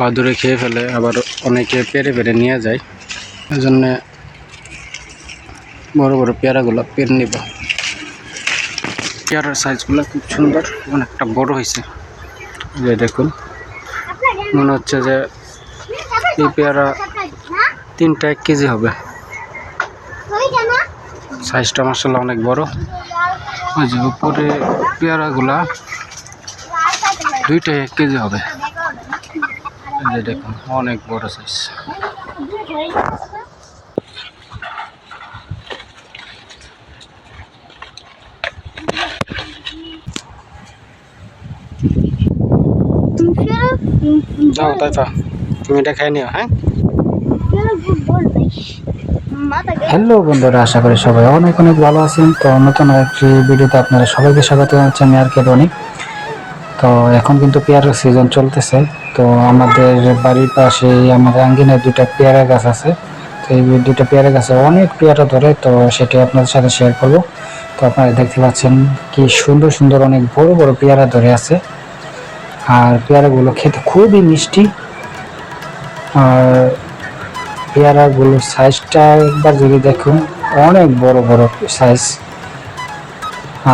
বাদুরে খেয়ে ফেলে, আবার অনেকে পেরে পেরে নিয়ে যায়। এই জন্যে বড় বড় পেয়ারাগুলো পেরে নিব। পেয়ারার সাইজগুলো খুব সুন্দর, অনেকটা বড় হয়েছে। যে দেখুন, মনে হচ্ছে যে এই পেয়ারা তিনটা এক কেজি হবে। সাইজটা মার্শাল্লাহ অনেক বড়। ওই যে উপরে পেয়ারাগুলা দুইটা এক কেজি হবে। যে দেখুন, অনেক বড় সাইজ যাও তাই তো তুমি এটা খাই নিও হ্যাঁ? হ্যালো বন্ধুরা, আশা করি সবাই অনেক অনেক ভালো আছেন। তো নতুন একটি ভিডিওতে আপনারা সবাইকে স্বাগত জানাচ্ছি। আমি আর কেটনিক তো এখন কিন্তু পেয়ারার সিজন চলতেছে। তো আমাদের বাড়ির পাশে আমাদের আঙ্গিনায় দুটা পেয়ারা গাছ আছে। তো এই দুটা পেয়ারা গাছে অনেক পেয়ারা ধরে, তো সেটি আপনাদের সাথে শেয়ার করব। তো আপনারা দেখতে পাচ্ছেন কি সুন্দর সুন্দর অনেক বড় বড় পেয়ারা ধরে আছে। আর পেয়ারাগুলো খেতে খুবই মিষ্টি। আর পেয়ারাগুলোর সাইজটা একবার যদি দেখুন, অনেক বড় বড় সাইজ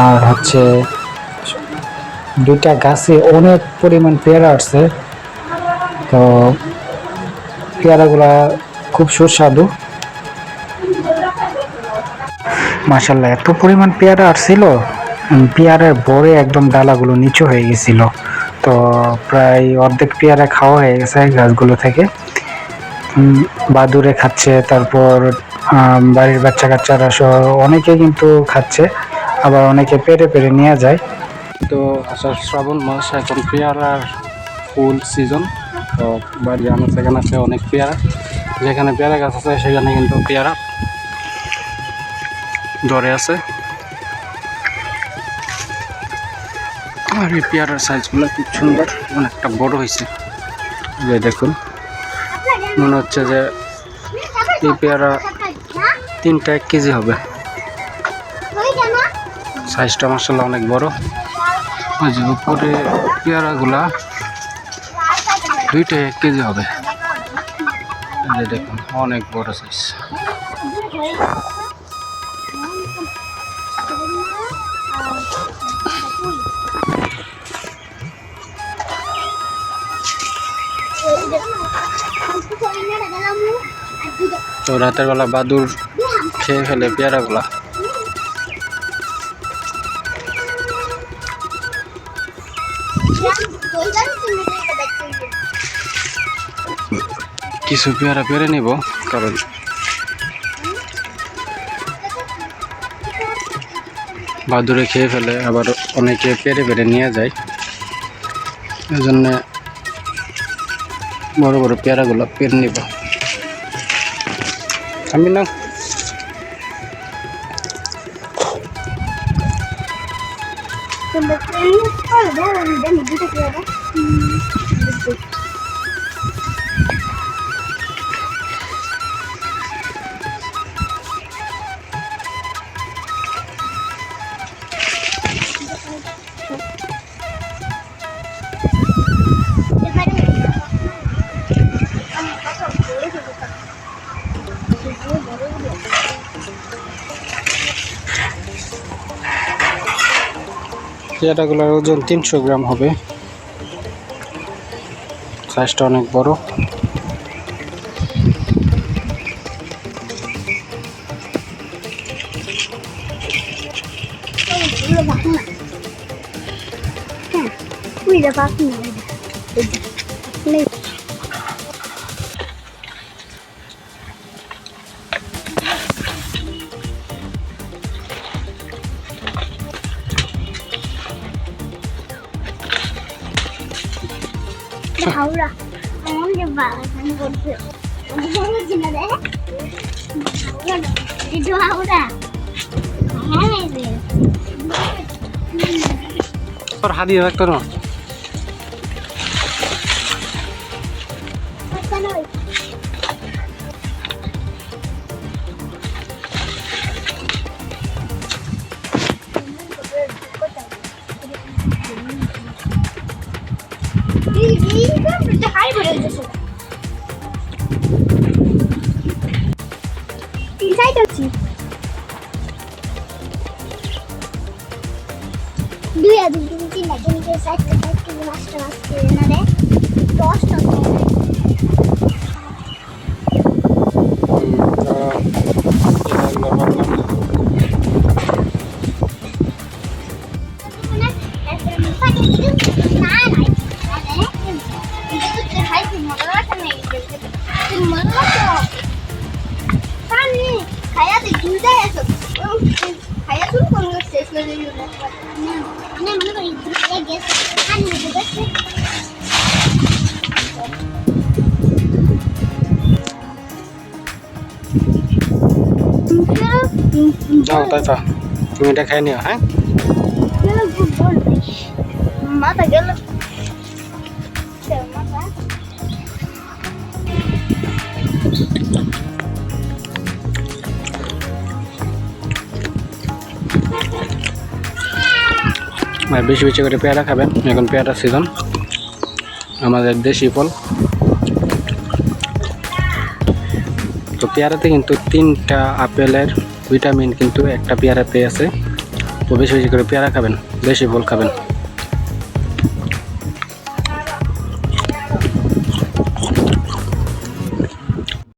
আর হচ্ছে দুইটা গাছে অনেক পরিমাণ পেয়ারা আসছে। তো পেয়ারাগুলা খুব সুস্বাদু। মাসাল্লাহ এত পরিমাণ পেয়ারা আসছিল। পেয়ারার বড়ে একদম ডালাগুলো নিচু হয়ে গেছিল। তো প্রায় অর্ধেক পেয়ারা খাওয়া হয়ে গেছে গাছগুলো থেকে। বাদুরে খাচ্ছে, তারপর বাড়ির বাচ্চা কাচ্চারা সহ অনেকে কিন্তু খাচ্ছে। আবার অনেকে পেরে পেরে নিয়ে যায়। তো আষাঢ় শ্রাবণ মাস এখন পেয়ারার ফুল সিজন তো বাড়ি আমার সেখানে আছে অনেক পেয়ারা। যেখানে পেয়ারা গাছ আছে সেখানে কিন্তু পেয়ারা ধরে আছে। আর এই পেয়ারার সাইজগুলো খুব সুন্দর অনেকটা বড় হয়েছে। যে দেখুন মনে হচ্ছে যে এই পেয়ারা তিনটা এক কেজি হবে। সাইজটা মার্শাল্লাহ অনেক বড়। উপরে পেয়ারাগুলা দুইটা এক কেজি হবে। দেখুন, অনেক বড় সাইজ তো রাতের বেলা বাদুর খেয়ে ফেলে পেয়ারাগুলা। কিছু পেয়ারা পেরে নিব, কারণ বাদুরে খেয়ে ফেলে আবার অনেকে পেরে পেরে নিয়ে যায়। এই জন্যে বড় বড় পেয়ারাগুলো পেরে নিব। আমি না পেয়ারাগুলোর ওজন তিনশো গ্রাম হবে। সাইজটা অনেক বড়। Uy, de paso. Ahora, ¿dónde va? Itu ahora. তোর তাই বলেছে তাই করছি দুই আর দুই তিন তিন চারটে চারটে পাঁচটা পাঁচটা দশটা মজা লাগে পানি খায়া খায়া শুরু করল শেষ হয়ে গেল না না মনে করি এই গ্যাস পানি দিতে গেছে যাও তাইফা তুমি এটা খাই নিও হ্যাঁ? মাথা গেল। বেশি বেশি করে পেয়ারা খাবেন। এখন পেয়ারা সিজন আমাদের দেশি ফল। তো পেয়ারাতে কিন্তু তিনটা আপেলের ভিটামিন কিন্তু একটা পেয়ারাতে আছে। তো বেশি বেশি করে পেয়ারা খাবেন, দেশি ফল খাবেন।